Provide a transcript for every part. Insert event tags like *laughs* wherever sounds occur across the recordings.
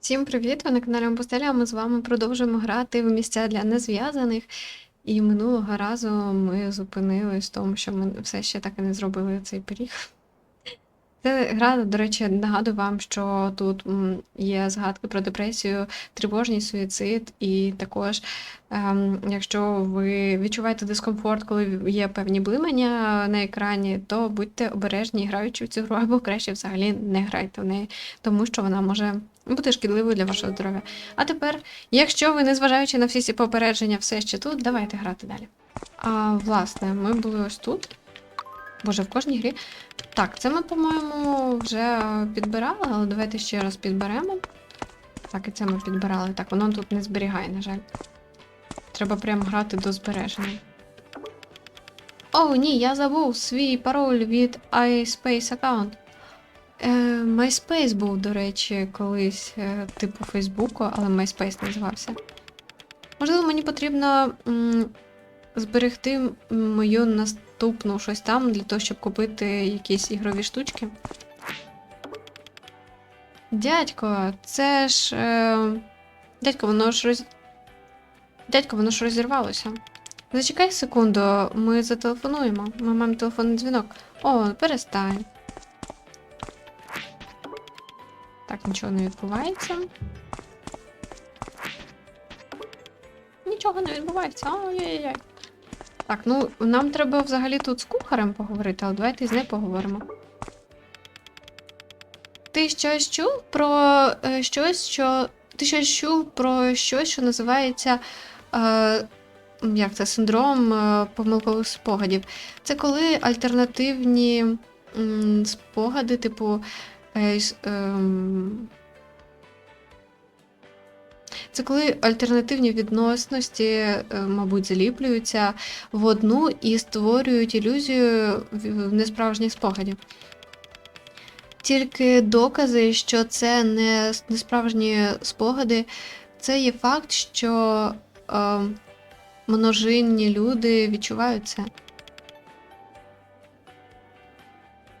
Всім привіт! Ви на каналі Амбустеля. Ми з вами продовжуємо грати в місця для незв'язаних. І минулого разу ми зупинились в тому, що ми все ще так і не зробили цей пиріг. Це гра, до речі, нагадую вам, що тут є згадки про депресію, тривожність, суїцид, і також, ем, якщо ви відчуваєте дискомфорт, коли є певні блимання на екрані, то будьте обережні, граючи в цю гру, або краще взагалі не грайте в неї, тому що вона може бути шкідливою для вашого здоров'я. А тепер, якщо ви, незважаючи на всі ці попередження, все ще тут, давайте грати далі. А, власне, ми були ось тут. Боже, в кожній грі. Так, це ми, по-моєму, вже підбирали, але давайте ще раз підберемо. Так, і це ми підбирали. Так, воно тут не зберігає, на жаль. Треба прям грати до збереження. О, ні, я забув свій пароль від iSpace аккаунт. Е, MySpace був, до речі, колись е, типу Фейсбуку, але MySpace називався. Можливо, мені потрібно м, зберегти мою наступну щось там для того, щоб купити якісь ігрові штучки. Дядько, це ж. Е... Дядько, воно ж роз... Дядько, воно ж розірвалося. Зачекай секунду, ми зателефонуємо. Ми маємо телефонний дзвінок. О, перестань. Так, нічого не відбувається. Нічого не відбувається. Ой-ой-ой. Так, ну нам треба взагалі тут з кухарем поговорити, але давайте з нею поговоримо. Ти щось чув про е, щось, що. Ти щось чув про щось, що називається. Е, як це синдром е, помилкових спогадів. Це коли альтернативні м, спогади, типу. Е, ем, Це коли альтернативні відносності, е, мабуть, заліплюються в одну і створюють ілюзію несправжніх спогадів. Тільки докази, що це не с- несправжні спогади, це є факт, що е, множинні люди відчувають це.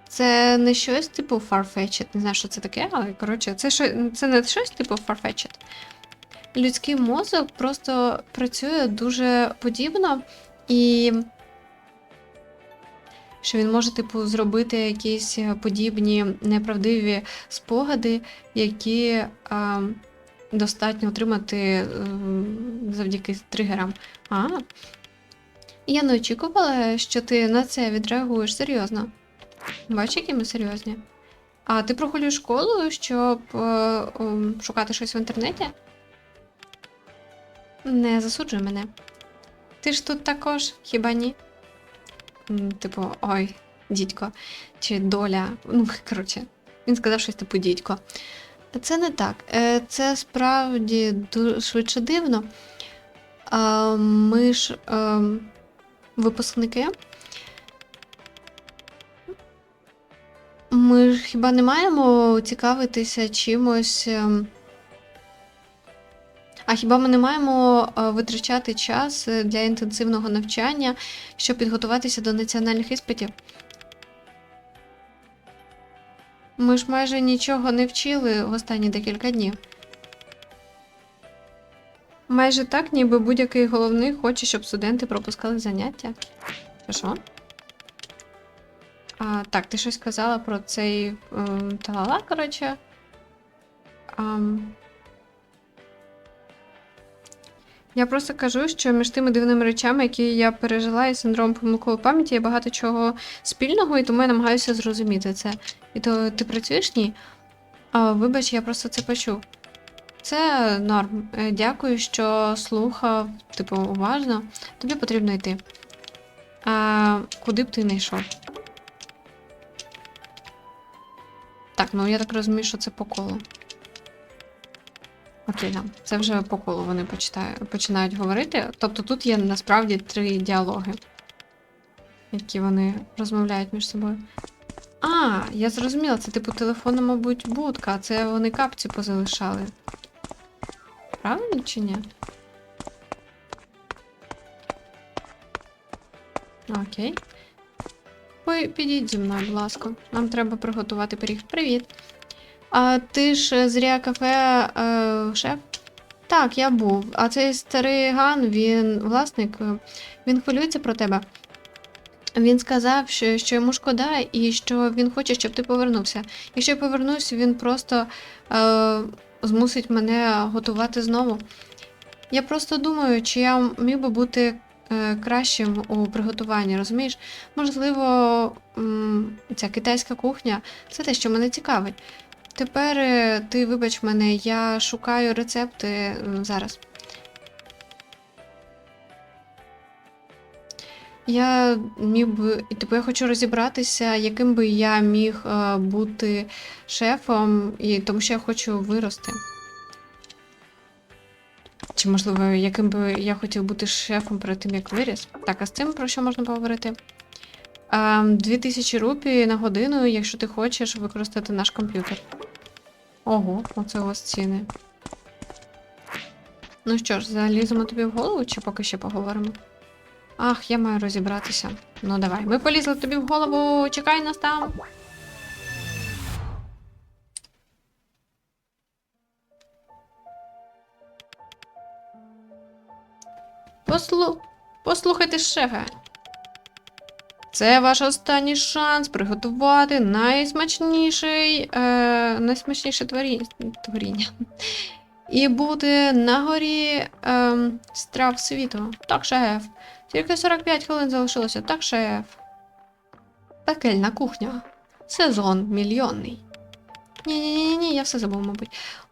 Це не щось типу Farfetch'd, не знаю, що це таке, але коротше, це, це не щось типу Farfetch'd. Людський мозок просто працює дуже подібно, і що він може, типу, зробити якісь подібні неправдиві спогади, які а, достатньо отримати е, завдяки тригерам. А. Я не очікувала, що ти на це відреагуєш серйозно. Бачиш, які ми серйозні. А ти прогулюєш школу, щоб е, ем, шукати щось в інтернеті? Не засуджуй мене. Ти ж тут також, хіба ні? Типу, ой, дідько, чи доля. Ну, *laughs* коротше, він сказав щось типу дідько. Це не так. Е, Це справді швидше дивно. Ми ж ем, випускники. Ми ж хіба не маємо цікавитися чимось. Ем, А хіба ми не маємо е, витрачати час е, для інтенсивного навчання, щоб підготуватися до національних іспитів? Ми ж майже нічого не вчили в останні декілька днів. Майже так, ніби будь-який головний хоче, щоб студенти пропускали заняття. Що? А, так, ти щось казала про цей ем, талала, коротше. Ам, Я просто кажу, що між тими дивними речами, які я пережила, і синдром помилкової пам'яті, є багато чого спільного, і тому я намагаюся зрозуміти це. І то ти працюєш ні? А, вибач, я просто це почув. Це норм. Е, Дякую, що слухав, типу, уважно. Тобі потрібно йти. А, куди б ти не йшов? Так, ну я так розумію, що це по колу. Окей, да. Це вже по колу вони починають говорити. Тобто тут є насправді три діалоги, які вони розмовляють між собою. А, я зрозуміла, це типу телефонна, мабуть, будка, а це вони капці позалишали. Правильно чи ні? Окей. Ви підіть зі мною, будь ласка. Нам треба приготувати пиріг. Привіт. А ти ж з Ріа кафе е, шеф? Так, я був. А цей старий Ган, він власник, е, він хвилюється про тебе. Він сказав, що, що йому шкода і що він хоче, щоб ти повернувся. Якщо я повернусь, він просто е, змусить мене готувати знову. Я просто думаю, чи я міг би бути е, кращим у приготуванні, розумієш? Можливо, м, ця китайська кухня це те, що мене цікавить. Тепер е, ти вибач мене, я шукаю рецепти зараз. Я міг би, типу, я хочу розібратися, яким би я міг е, бути шефом, і тому що я хочу вирости. Чи, можливо, яким би я хотів бути шефом перед тим, як виріс? Так, а з цим про що можна поговорити? А, 2000 рупій на годину, якщо ти хочеш використати наш комп'ютер. Ого, оце у вас ціни. Ну що ж, заліземо тобі в голову, чи поки ще поговоримо? Ах, я маю розібратися. Ну давай. Ми полізли тобі в голову, чекай нас там. Послу... Послухайте, шефе. Це ваш останній шанс приготувати найсмачніший, е, найсмачніше творіння. творіння. І бути на горі е, страв світу. Так, шеф. Тільки 45 хвилин залишилося, так, шеф. Пекельна кухня. Сезон мільйонний. Ні-ні-ні, ні, я все забув, мабуть.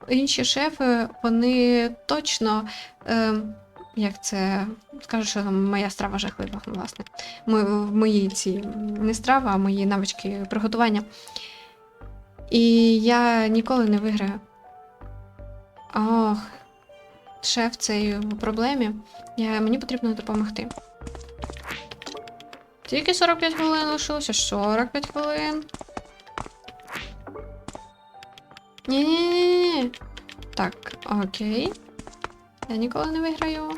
Інші шефи, вони точно. Е, як це скажу, що моя страва жахлива, власне. В ці не страва, а мої навички приготування. І я ніколи не виграю. Ох, цей в проблемі. Я, мені потрібно допомогти. Тільки 45 хвилин лишилося, 45 хвилин. Ні-ні-ні. Так, окей. Я ніколи не виграю.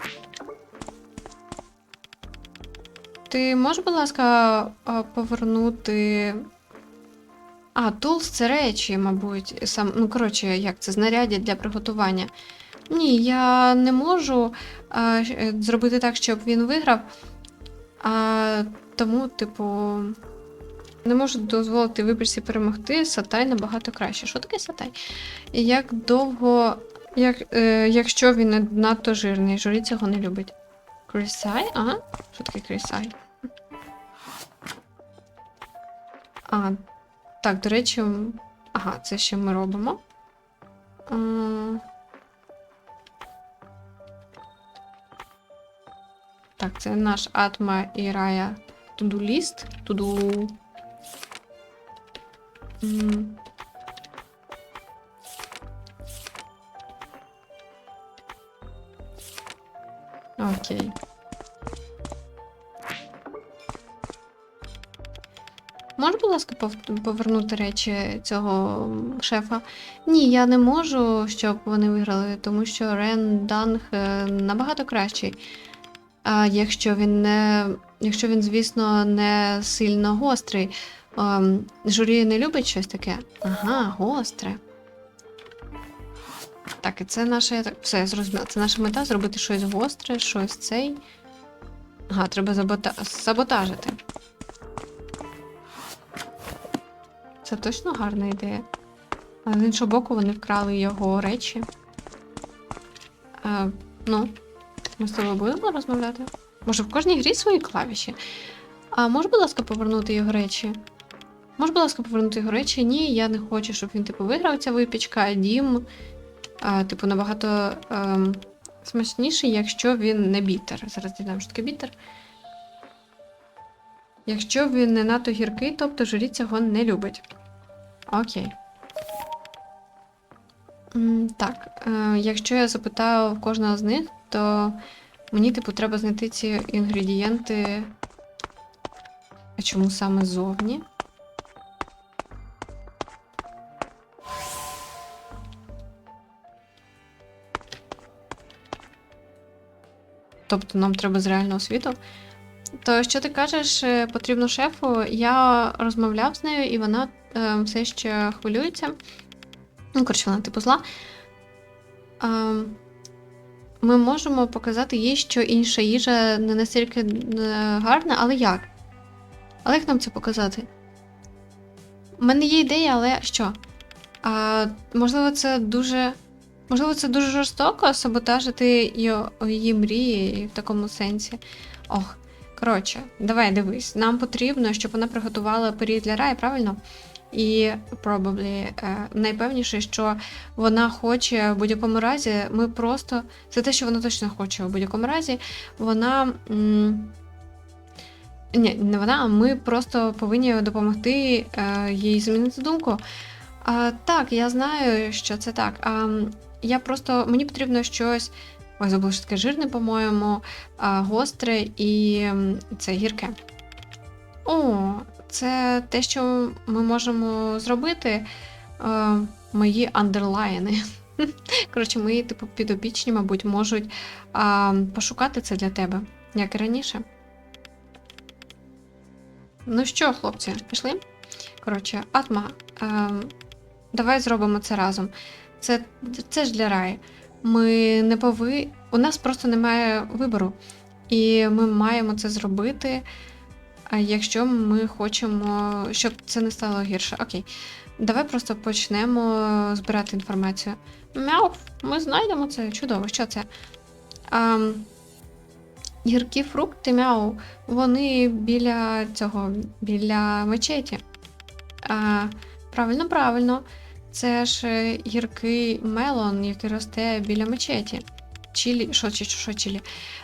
Ти можеш, будь ласка, повернути. А, тулс це речі, мабуть. Сам, ну, коротше, як це, знаряддя для приготування. Ні, я не можу а, е, зробити так, щоб він виграв. А, тому, типу, не можу дозволити вибірці перемогти. Сатай набагато краще. Що таке сатай? Як довго. Як, е, якщо він не надто жирний, журі цього не любить. Крісай? Ага. Що таке крісай? А, так, до речі, ага, це ще ми робимо. А, Так, це наш Атма і Рая туду ліст. Туду. Окей. Можеш, будь ласка, повернути речі цього шефа? Ні, я не можу, щоб вони виграли, тому що Рен Данг е, набагато кращий. А якщо він не. Якщо він, звісно, не сильно гострий. Ем, журі не любить щось таке? Ага, гостре. Так, і це наша. я так- Все, я зрозуміла. Це наша мета зробити щось гостре, щось цей. Ага, треба забота... саботажити. Це точно гарна ідея. Але з іншого боку, вони вкрали його речі. А, ну, ми з тобою будемо розмовляти? Може, в кожній грі свої клавіші? А може, будь ласка, повернути його речі? Може, будь ласка, повернути його речі? Ні, я не хочу, щоб він, типу, виграв ця випічка, дім. А, типу, набагато ем, смачніший, якщо він не бітер. Зараз дізнам, що таке бітер. Якщо він не надто гіркий, тобто журі цього не любить. Окей. Так, е, якщо я запитаю кожного з них, то мені, типу, треба знайти ці інгредієнти. А чому саме зовні? Тобто нам треба з реального світу. То що ти кажеш, е, потрібно шефу? Я розмовляв з нею, і вона е, все ще хвилюється. Ну, коротше, вона типу зла. А, ми можемо показати їй, що інша їжа не настільки е, гарна, але як? Але як нам це показати? У мене є ідея, але що? А, можливо, це дуже. Можливо, це дуже жорстоко саботажити її, мрії в такому сенсі. Ох, коротше, давай дивись. Нам потрібно, щоб вона приготувала пиріг для раю, правильно? І probably е, найпевніше, що вона хоче в будь-якому разі. Ми просто. Це те, що вона точно хоче в будь-якому разі. Вона. Ні, не вона, а ми просто повинні допомогти е, їй змінити думку. А, так, я знаю, що це так. А, я просто. Мені потрібно щось. Ой, забула, що таке жирне, по-моєму, гостре і це гірке. О, це те, що ми можемо зробити. Мої андерлайни. *laughs* Коротше, мої, типу, підопічні, мабуть, можуть а, пошукати це для тебе, як і раніше. Ну що, хлопці, пішли? Коротше, Атма, е, давай зробимо це разом. Це, це ж для раю. Ми не пови... У нас просто немає вибору. І ми маємо це зробити, якщо ми хочемо, щоб це не стало гірше. Окей. Давай просто почнемо збирати інформацію. Мяу, ми знайдемо це чудово. Що це? А, гіркі фрукти, мяу, вони біля цього, біля мечеті. А, правильно, правильно. Це ж е, гіркий мелон, який росте біля мечеті. Чілі, що, що, що чілі?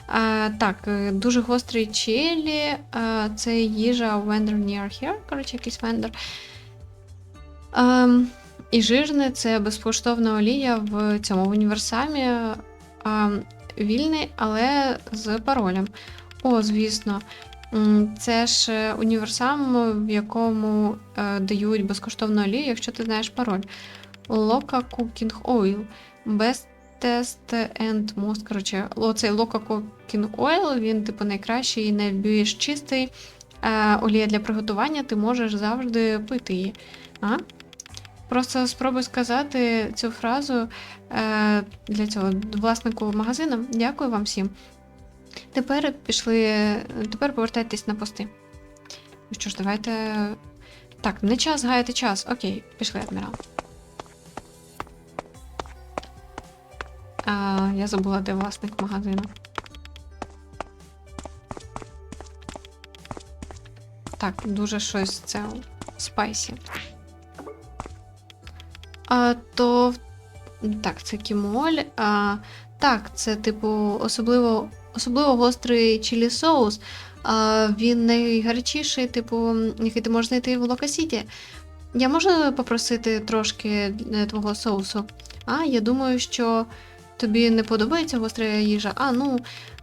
А, так, е, дуже гострий чилі. А, це їжа Vendor Near Here, коротше, якийсь вендор. А, і жирне це безкоштовна олія в цьому в універсамі. А, вільний, але з паролем. О, звісно. Це ж е, універсам, в якому е, дають безкоштовну олію, якщо ти знаєш пароль. Loca Cooking Oil. Best Test and Most. Коротше, оцей Loca Cooking Oil, він, типу, найкращий і найбільш чистий. Е, олія для приготування, ти можеш завжди пити її. А? Просто спробуй сказати цю фразу е, для цього власнику магазину. Дякую вам всім. Тепер пішли. Тепер повертайтесь на пости. Ну що ж, давайте. Так, не час гаяти час. Окей, пішли, адмірал. А, я забула, де власник магазину. Так, дуже щось це спайсі. А, то. Так, це кімоль. А, так, це, типу, особливо особливо гострий чилі соус. Він найгарячіший, типу, який ти можеш знайти в Локасіті. Я можу попросити трошки е, твого соусу? А, я думаю, що тобі не подобається гостра їжа. А, ну,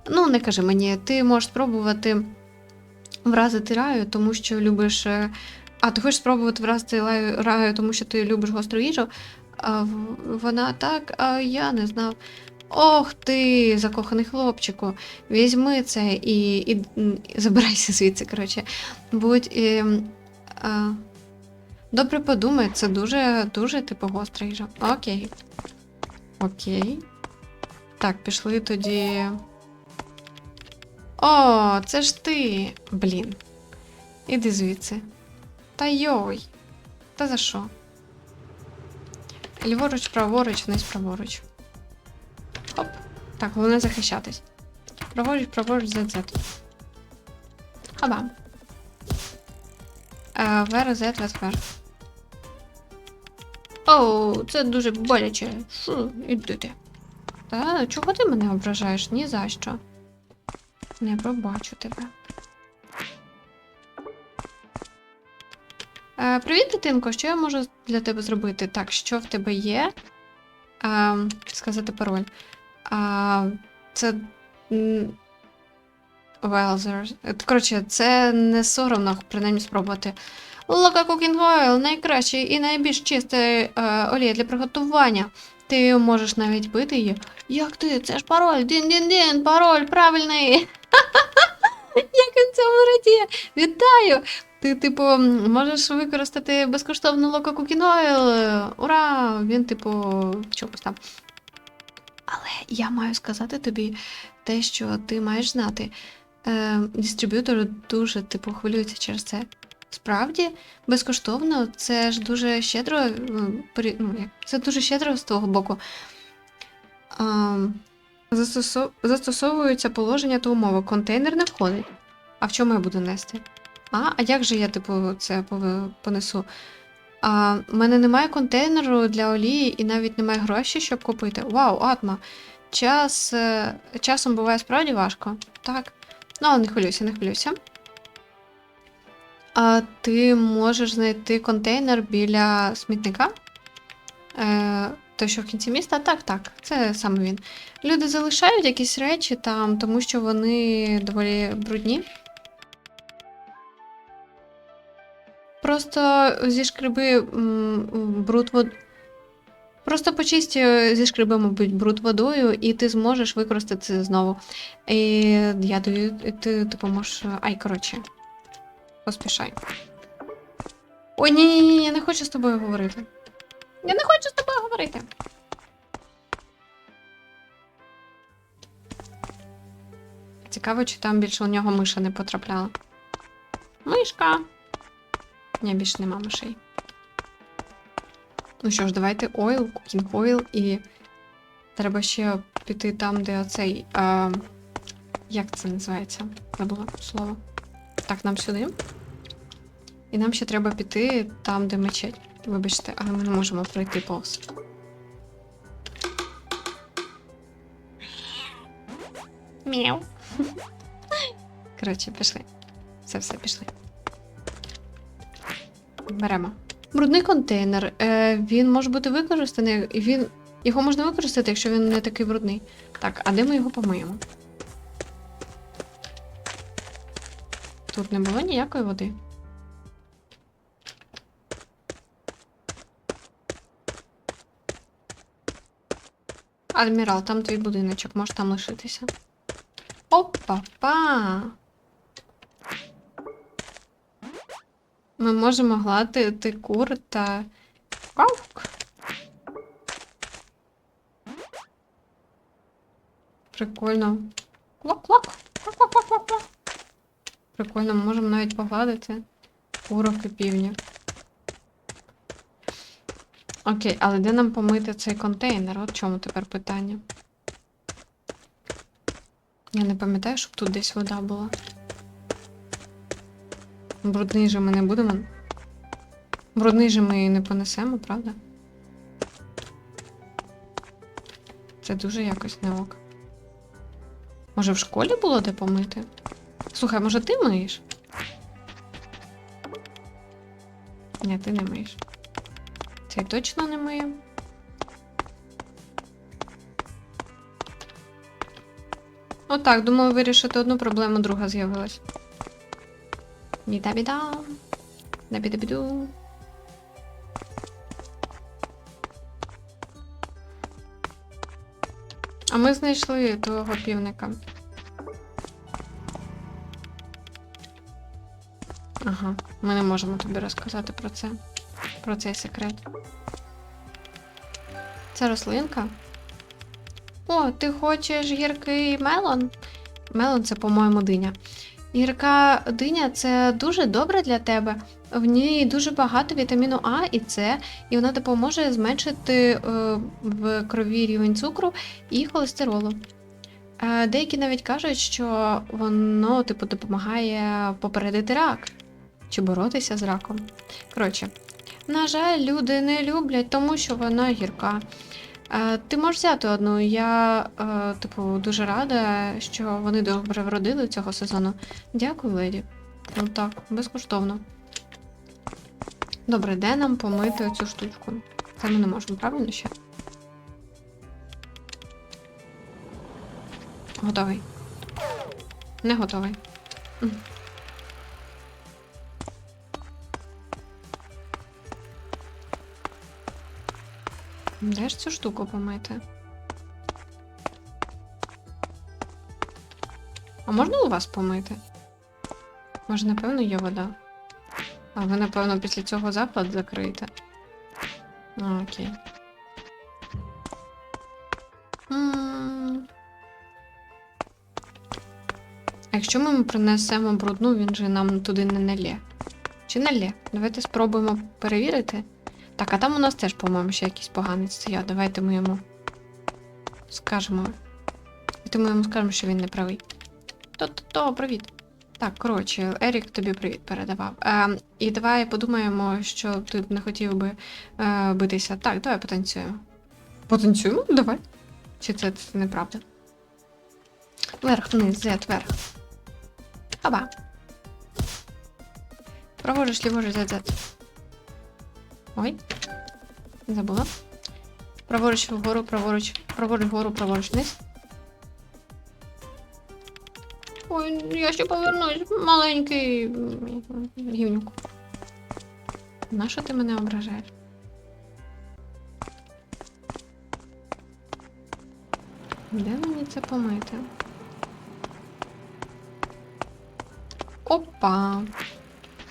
ну не кажи мені, ти можеш спробувати вразити раю, тому що любиш. е, А, ти хочеш спробувати вразити раю, тому що ти любиш гостру їжу. А вона так, а я не знав. Ох ти, закоханий хлопчику, візьми це і, і, і забирайся звідси, коротше. Будь. І, а, добре подумай, це дуже, дуже типу гостра їжа. Окей. Окей. Так, пішли тоді. О, це ж ти. Блін. Іди звідси. Та йой. Та за що? Ліворуч, праворуч, вниз, праворуч. Так, головне захищатись. Праворуч, праворуч, ZZ. Хаба. Е, Z, вес. Оу, це дуже боляче. Шу, іди ти. Та чого ти мене ображаєш? Ні за що. Не пробачу тебе. Е, привіт, дитинко, що я можу для тебе зробити? Так, що в тебе є? Е, сказати пароль. А, це. Е, Коротше, це не соромно, принаймні спробувати. Loca Cooking Oil найкращий і найбільш чистий е, олія для приготування. Ти можеш навіть пити її. Як ти? Це ж пароль! Дін-дін-дін, пароль правильний! *laughs* Як він цьому радіє? Вітаю! Ти, типу, можеш використати безкоштовну Loco Cooking Oil. Ура! Він, типу, в чомусь там. Але я маю сказати тобі те, що ти маєш знати. Е, дистриб'ютор дуже, типу, хвилюється через це. Справді, безкоштовно, це ж дуже щедро. е, Ну, це дуже щедро з того боку. А, застосо- застосовуються положення та умови. Контейнер не входить. А в чому я буду нести? А, а як же я, типу, це понесу? А, в мене немає контейнеру для олії і навіть немає грошей, щоб купити. Вау, атма. Час, е, часом буває справді важко. Так. Ну, але не хвилюйся, не хвилюйся. А ти можеш знайти контейнер біля смітника? Е, той, що в кінці міста? Так, так, це саме він. Люди залишають якісь речі там, тому що вони доволі брудні. Просто зішкреби м, бруд вод... Просто почисти е, зішкреби, мабуть, бруд водою, і ти зможеш використати це знову. І я даю, ти допоможеш. Ай, коротше, поспішай. Ой, ні, ні, ні, я не хочу з тобою говорити. Я не хочу з тобою говорити. Цікаво, чи там більше у нього миша не потрапляла. Мишка. Ні, більше нема мишей. Ну що ж, давайте ойл, кукінг ойл, і треба ще піти там, де оцей. А, як це називається? Забула слово. Так, нам сюди. І нам ще треба піти там, де мечеть. Вибачте, але ми не можемо пройти повз. Мяу. *laughs* Коротше, пішли. Все, все, пішли. Беремо. Брудний контейнер. Е, він може бути використаний. Він... Його можна використати, якщо він не такий брудний. Так, а де ми його помиємо? Тут не було ніякої води. Адмірал, там твій будиночок, можеш там лишитися. Опа-па! Ми можемо гладити кур та. Кавк. Прикольно. Клок-клок. Клок-клок-клок-клок. Прикольно, ми можемо навіть погладити курок і півня. Окей, але де нам помити цей контейнер? От чому тепер питання. Я не пам'ятаю, щоб тут десь вода була. Брудний же ми не будемо. Брудний же ми не понесемо, правда? Це дуже якось не ок. Може, в школі було де помити? Слухай, може ти миєш? Ні, ти не миєш. Цей точно не миє. Отак, думаю, вирішити одну проблему, друга з'явилась. Біда-біда. Да-біда-біду. А ми знайшли того півника. Ага, ми не можемо тобі розказати про це. Про цей секрет. Це рослинка. О, ти хочеш гіркий мелон? Мелон це, по-моєму, диня. Гірка диня це дуже добре для тебе. В ній дуже багато вітаміну А і С, і вона допоможе зменшити е, в крові рівень цукру і холестеролу. Е, деякі навіть кажуть, що воно типу, допомагає попередити рак чи боротися з раком. Коротше, на жаль, люди не люблять, тому що вона гірка. Е, Ти можеш взяти одну. Я, е, типу, дуже рада, що вони добре вродили цього сезону. Дякую, леді. Ну так, безкоштовно. Добре, де нам помити цю штучку? Це ми не можемо, правильно ще? Готовий. Не готовий. Де ж цю штуку помити? А можна у вас помити? Може, напевно, є вода. А ви, напевно, після цього заклад закриєте. А, окей. А якщо ми принесемо брудну, він же нам туди не налє. Чи налє? Давайте спробуємо перевірити. Так, а там у нас теж, по-моєму, ще якийсь поганець стояв. Давайте ми йому скажемо. Давайте ми йому скажемо, що він не правий. То-то-то, привіт. Так, коротше, Ерік тобі привіт передавав. Е, і давай подумаємо, що ти б не хотів би е, битися. Так, давай потанцюємо. Потанцюємо? Давай. Чи це, це неправда? Вверх, вниз, зет, вверх. Аба. Праворуч, ліворуч, зет, зет. Ой. Забула. Праворуч вгору, праворуч, праворуч вгору, праворуч вниз. Ой, я ще повернусь, маленький гівнюк. Нащо ти мене ображаєш? Де мені це помити? Опа.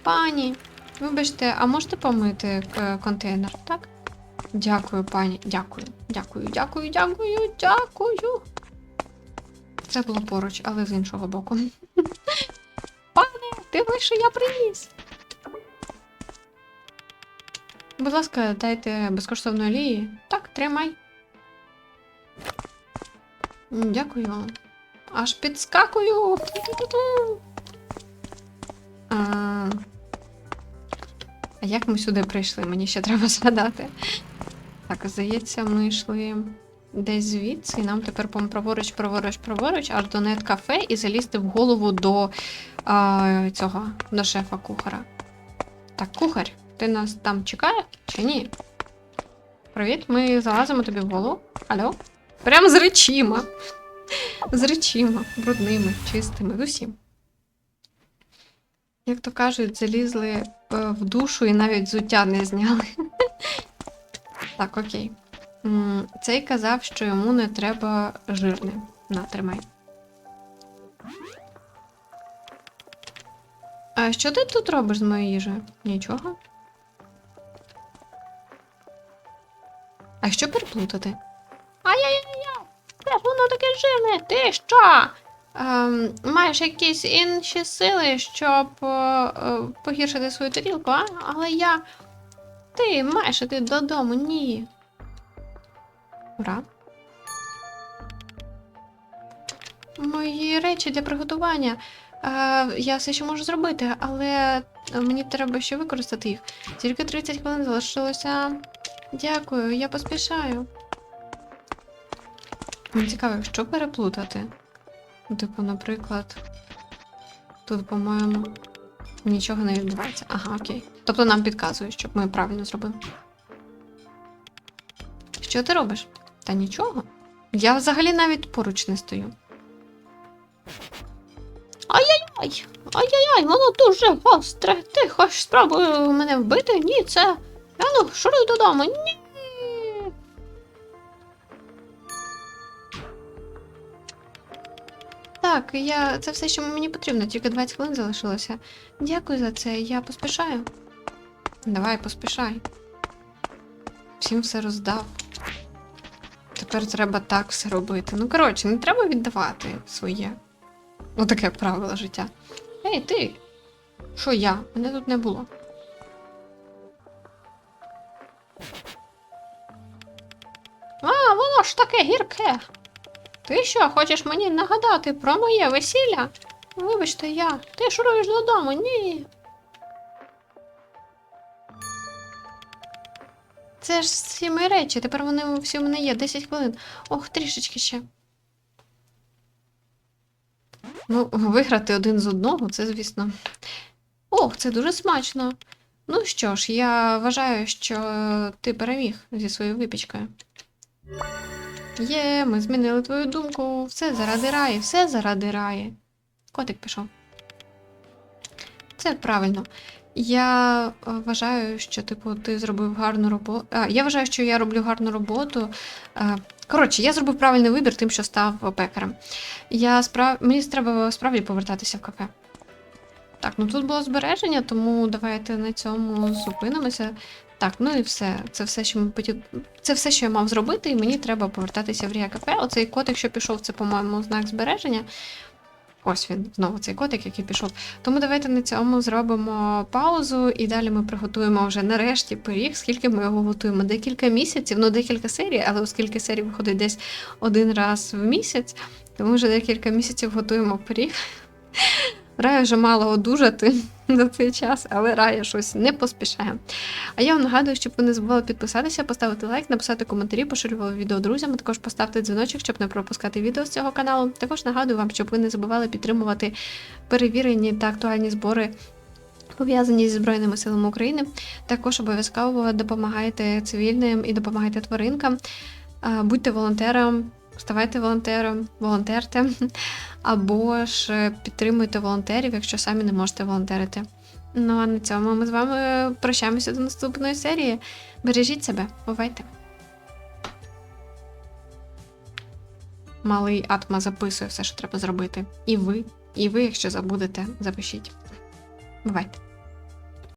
Пані, вибачте, а можете помити контейнер, так? Дякую, пані. Дякую. Дякую, дякую, дякую, дякую. Це було поруч, але з іншого боку. *laughs* Пане, диви, що я приніс. Будь ласка, дайте безкоштовної олії. Так, тримай. Дякую. Аж підскакую. *laughs* А, а як ми сюди прийшли? Мені ще треба згадати. Так, здається, ми йшли десь звідси, і нам тепер праворуч, праворуч, праворуч, аж до нет-кафе і залізти в голову до а, цього, до шефа кухара. Так, кухар, ти нас там чекає чи ні? Привіт, ми залазимо тобі в голову. Алло? Прям з речима. З речима, брудними, чистими, з усім. Як то кажуть, залізли е, в душу і навіть взуття не зняли. *laughs* Так, окей. Цей казав, що йому не треба жирне. На, тримай. А що ти тут робиш з моєю їжею? Нічого. А що переплутати? Ай-яй-яй-яй! Де ж воно таке жирне? Ти що? Ем, маєш якісь інші сили, щоб е, е, погіршити свою тарілку, а? Але я. Ти маєш іти додому, ні. Ура. Мої речі для приготування. Е, я все ще можу зробити, але мені треба ще використати їх. Тільки 30 хвилин залишилося. Дякую, я поспішаю. Мені цікаво, що переплутати? Ну, Типу, наприклад, тут, по-моєму, нічого не відбувається. Ага, окей. Тобто нам підказують, щоб ми правильно зробили. Що ти робиш? Та нічого. Я взагалі навіть поруч не стою. Ай-яй-яй! Ай-яй-яй, воно дуже гостре. Ти хочеш спробуй мене вбити? Ні, це. А ну, шуруй додому. Ні. Так, я це все, що мені потрібно, тільки 20 хвилин залишилося. Дякую за це, я поспішаю. Давай, поспішай. Всім все роздав. Тепер треба так все робити. Ну, коротше, не треба віддавати своє. Отаке правило життя. Ей, ти! Що я? Мене тут не було. А, воно ж таке гірке. Ти що, хочеш мені нагадати про моє весілля? Вибачте, я. Ти шуруєш додому, ні. Це ж всі мої речі, тепер вони всі у мене є. 10 хвилин. Ох, трішечки ще. Ну, виграти один з одного, це, звісно. Ох, це дуже смачно. Ну що ж, я вважаю, що ти переміг зі своєю випічкою. Є, ми змінили твою думку. Все заради раї, все заради раї. Котик пішов. Це правильно. Я е, вважаю, що, типу, ти зробив гарну роботу. Я вважаю, що я роблю гарну роботу. Е, Коротше, я зробив правильний вибір тим, що став пекарем. Я справ... Мені треба справді повертатися в кафе. Так, ну тут було збереження, тому давайте на цьому зупинимося. Так, ну і все. Це все, що ми потім. Це все, що я мав зробити, і мені треба повертатися в кафе. Оцей котик, що пішов, це, по-моєму, знак збереження. Ось він, знову цей котик, який пішов. Тому давайте на цьому зробимо паузу, і далі ми приготуємо вже нарешті пиріг, скільки ми його готуємо. Декілька місяців, ну декілька серій, але оскільки серій виходить десь один раз в місяць, то ми вже декілька місяців готуємо пиріг. Рая вже мало одужати *laughs* за цей час, але Рая щось не поспішає. А я вам нагадую, щоб ви не забували підписатися, поставити лайк, написати коментарі, поширювали відео друзям, також поставити дзвіночок, щоб не пропускати відео з цього каналу. Також нагадую вам, щоб ви не забували підтримувати перевірені та актуальні збори. Пов'язані зі Збройними силами України, також обов'язково допомагайте цивільним і допомагайте тваринкам. Будьте волонтером, ставайте волонтером, волонтерте, *laughs* або ж підтримуйте волонтерів, якщо самі не можете волонтерити. Ну а на цьому ми з вами прощаємося до наступної серії. Бережіть себе, бувайте. Малий атма записує все, що треба зробити. І ви, і ви, якщо забудете, запишіть. Бувайте.